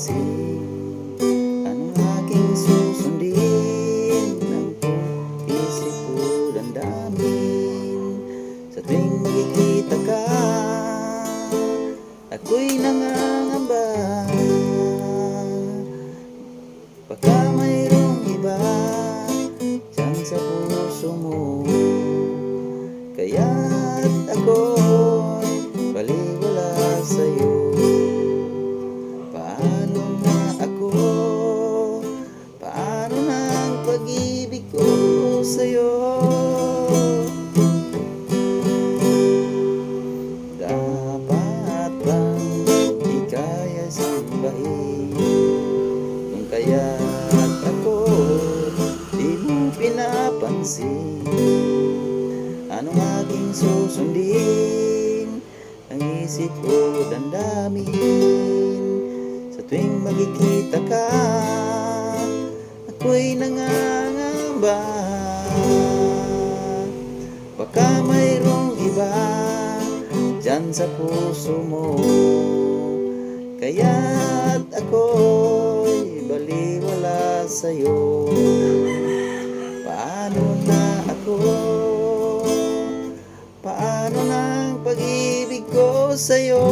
pansin Ang aking susundin Ang isip ko damdamin. Sa ka Ako'y nangangamba. Baka mayroong iba Diyan sa puso mo. Kaya't ako aking susundin? Ang isip ko dandamin Sa tuwing magkikita ka Ako'y nangangamba. Baka mayroong iba Diyan sa puso mo. Kaya't ako'y baliwala sa'yo ang pag-ibig ko sa'yo?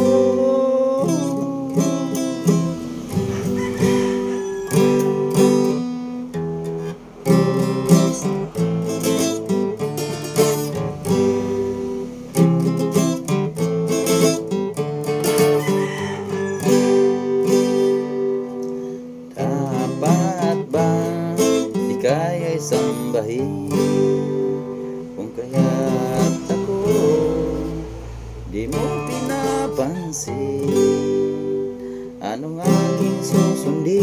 Dapat ba di kaya'y sambahin? Kung di mo pinapansin? Anong aking susundin?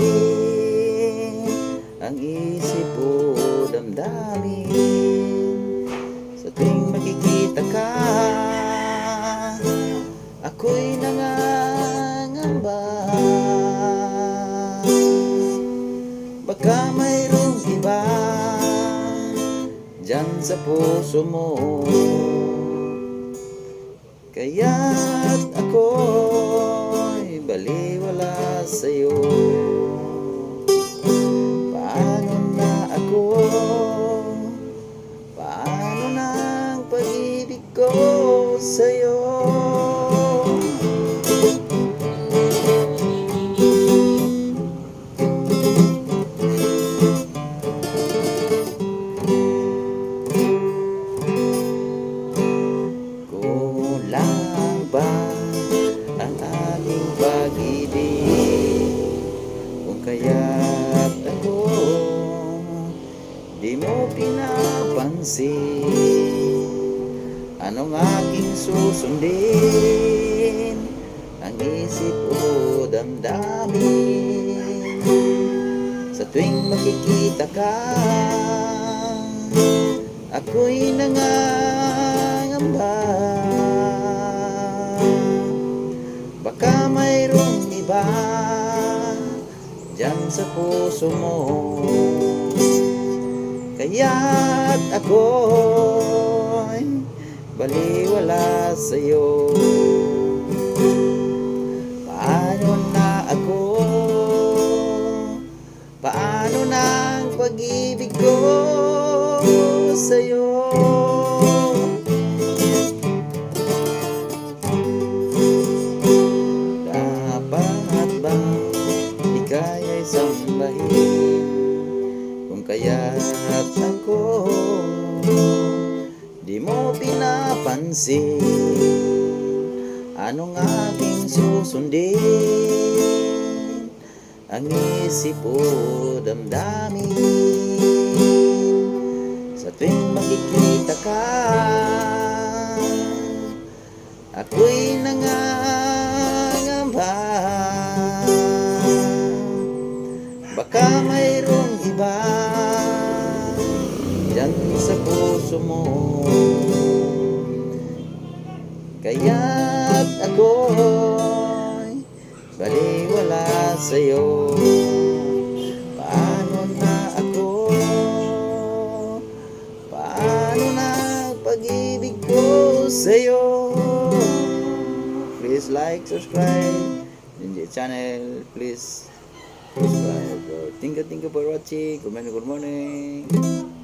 Ang isip ko damdamin? Sa tuwing makikita ka Ako'y nangangamba. Baka mayroong iba Diyan sa puso mo Kaya't ako'y pinapansin. Anong aking susundin? Ang isip o damdamin? Sa tuwing makikita ka Ako'y nangangamba. Baka mayroong iba Diyan sa puso mo Kaya't ako'y baliwala sa'yo. Paano na ako? Paano na ang pag-ibig Kaya't ako Di mo pinapansin Anong aking susundin. Ang isip o damdamin Sa tuwing makikita ka. Ako'y nangangamba sa puso mo Kaya't ako'y baliwala sa'yo Paano na ako Paano na pag-ibig ko sa'yo Please like, subscribe Ninja channel, please subscribe. Thank you, thank you for watching. Good morning, good morning.